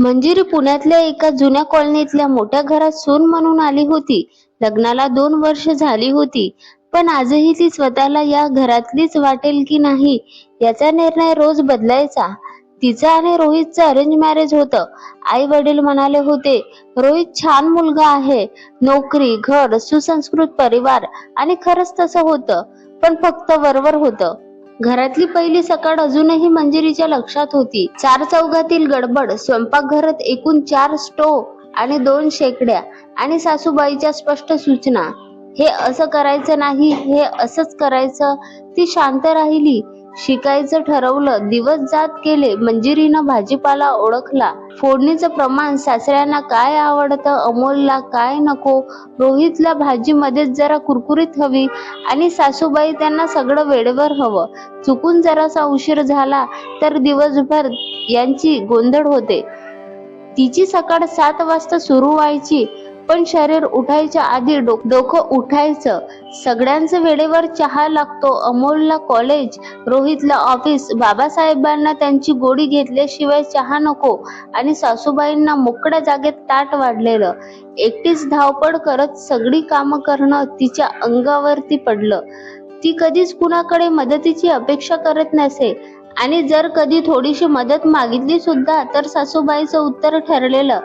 मंजिरी पुण्यातल्या एका जुन्या कॉलनीतल्या मोठ्या घरात सून म्हणून आली होती. लग्नाला दोन वर्ष झाली होती. पण आजही ती स्वतःला या घरातलीच वाटेल की नाही याचा निर्णय रोज बदलायचा. तिचा आणि रोहितचं अरेंज मॅरेज होतं. आई वडील म्हणाले होते रोहित छान मुलगा आहे. नोकरी घर सुसंस्कृत परिवार आणि खरंच तसं होतं. पण फक्त वरवर होतं. घरातली पहिली सकाळ अजूनही मंजिरीच्या लक्षात होती. चार चौघातील गडबड स्वयंपाकघरात एकूण चार स्टोव आणि दोन शेकड्या आणि सासूबाईच्या स्पष्ट सूचना. हे असं करायचं नाही हे असंच करायचं. ती शांत राहिली. शिकायचं ठरवलं दिवस जात केले मंजिरीनं भाजीपाला ओळखला. फोडणीचं प्रमाण सासऱ्यांना काय आवडतं अमोलला काय नको? रोहितला भाजी मध्येच जरा कुरकुरीत हवी आणि सासूबाई त्यांना सगळं वेळेवर हवं. चुकून जरासा उशीर झाला तर दिवसभर यांची गोंधळ होते. तिची सकाळ सात वाजता सुरू व्हायची. पण शरीर उठायच्या आधी डोक डोकं उठायचं. सगळ्यांचं वेळेवर चहा लागतो. अमोलला कॉलेज रोहितला ऑफिस बाबासाहेबांना त्यांची गोडी घेतल्याशिवाय चहा नको आणि सासूबाईंना मोकळ्या जागेत ताट वाढलेलं. एकटीच धावपळ करत सगळी कामं करणं तिच्या अंगावरती पडलं. ती कधीच कुणाकडे मदतीची अपेक्षा करत नसे आणि जर कधी थोडीशी मदत मागितली सुद्धा तर सासूबाईचं उत्तर ठरलेलं.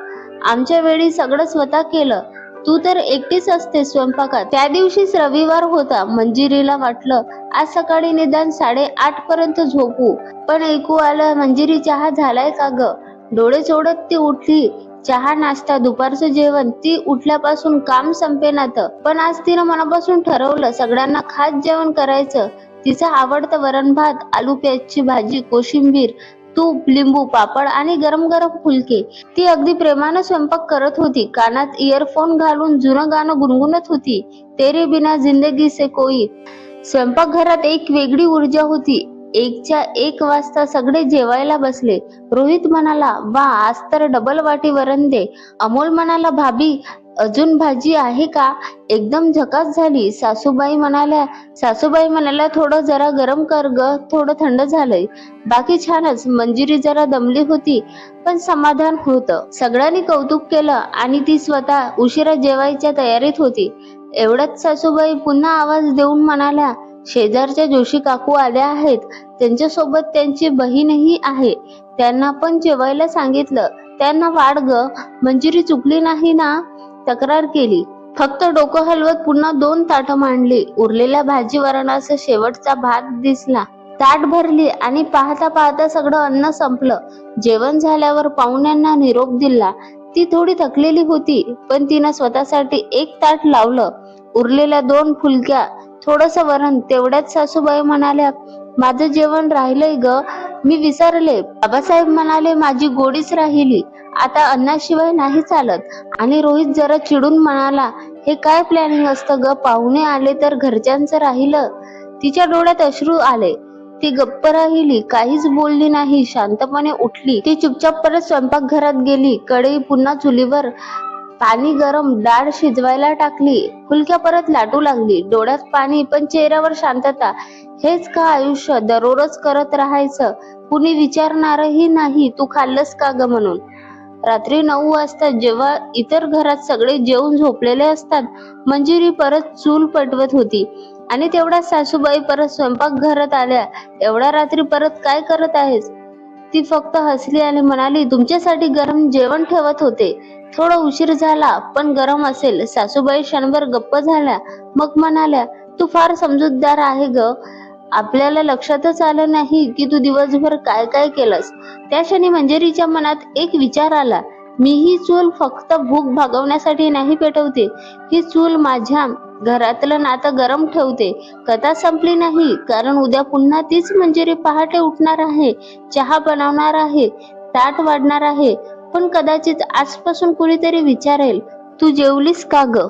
आमच्या वेळी सगळं स्वतः केलं. तू तर एकटीच असते स्वयंपाकात. त्या दिवशीच रविवार होता. मंजिरीला वाटलं आज सकाळी निदान साडेआठ पर्यंत झोपू. पण ऐकू आलं मंजिरी चहा झालाय का ग? डोळे चोडत ती उठली. चहा नाश्ता दुपारचं जेवण ती उठल्यापासून काम संपेनात पण आज तिनं मनापासून ठरवलं सगळ्यांना खास जेवण करायचं. तिचा आवडतं वरण भात आलू प्याजची भाजी कोशिंबीर तूप लिंबू पापड आणि गरम गरम फुलके. ती अगदी प्रेमानं स्वयंपाक करत होती. कानात इयरफोन घालून जुनं गाणं गुणगुणत होती. तेरे बिना जिंदगी से कोई. स्वयंपाकघरात एक वेगळी ऊर्जा होती. एकच्या एक वाजता सगळे जेवायला बसले. रोहित म्हणाला वा आज तर डबल वाटी वरण दे. अमोल म्हणाला भाभी अजून भाजी आहे का? एकदम झकास झाली. सासूबाई म्हणाल्या सासूबाई म्हणाल्या थोडं जरा गरम कर ग. थोडं थंड झालंय. बाकी छानच. मंजिरी जरा दमली होती पण समाधान होतं. सगळ्यांनी कौतुक केलं आणि ती स्वतः उशिरा जेवायच्या तयारीत होती. एवढ्यात सासूबाई पुन्हा आवाज देऊन म्हणाल्या शेजारच्या जोशी काकू आल्या आहेत. त्यांच्यासोबत त्यांची बहीणही आहे. त्यांना पण जेवायला सांगितलं. त्यांना वाढ ग. मंजिरी चुकली नाही ना? तक्रार केली. फक्त डोकं हलवत पुन्हा दोन ताट मांडली. उरलेल्या भाजी वरणाचा शेवटचा भात दिसला. ताट भरली आणि पाहता पाहता सगळं अन्न संपलं. जेवण झाल्यावर पाहुण्यांना निरोप दिला. ती थोडी थकलेली होती पण तिनं स्वतःसाठी एक ताट लावलं. उरलेल्या दोन फुलक्या थोडस वरण तेवढ्याच सासूबाई म्हणाल्या माझं जेवण राहिलंय ग. मी विसरले. बाबासाहेब म्हणाले माझी गोडीच राहिली. आता अन्नाशिवाय नाही चालत. आणि रोहित जरा चिडून म्हणाला हे काय प्लॅनिंग असतं ग? पाहुणे आले तर घरच्यांचं राहिलं. तिच्या डोळ्यात अश्रू आले. ती गप्प राहिली काहीच बोलली नाही. शांतपणे उठली. ती चुपचाप परत स्वयंपाकघरात गेली. कढई पुन्हा चुलीवर पाणी गरम डाळ शिजवायला टाकली फुलक्या परत लाटू लागली डोळ्यात पाणी पण चेहऱ्यावर शांतता. हेच का आयुष्य? दररोज करत राहायचं? कुणी विचारणारही नाही तू खाल्लंस का ग? म्हणून. रात्री नऊ वाजता जेव्हा इतर घरात सगळे जेवून झोपलेले असतात मंजिरी परत चूल पटवत होती. आणि तेवढ्या सासूबाई परत स्वयंपाक घरात आल्या. एवढ्या रात्री परत काय करत आहेस? ती फक्त हसली आणि म्हणाली तुमच्यासाठी गरम जेवण ठेवत होते. थोडा उशीर झाला पण गरम असेल. सासूबाई क्षणभर गप्प झाल्या. मग म्हणाल्या तू फार समजूतदार आहे ग. आपल्याला लक्षातच आलं नाही की तू दिवसभर काय काय केलंस. त्या क्षणी मंजरीच्या मनात एक विचार आला. मी ही चूल फक्त भूक भागवण्यासाठी नाही पेटवते. ही चूल माझ्या घरातलं नातं गरम ठेवते. कथा संपली नाही कारण उद्या पुन्हा तीच मंजिरी पहाटे उठणार आहे. चहा बनवणार आहे. ताट वाढणार आहे. पण कदाचित आजपासून कुणीतरी विचारेल तू जेवलीस का ग?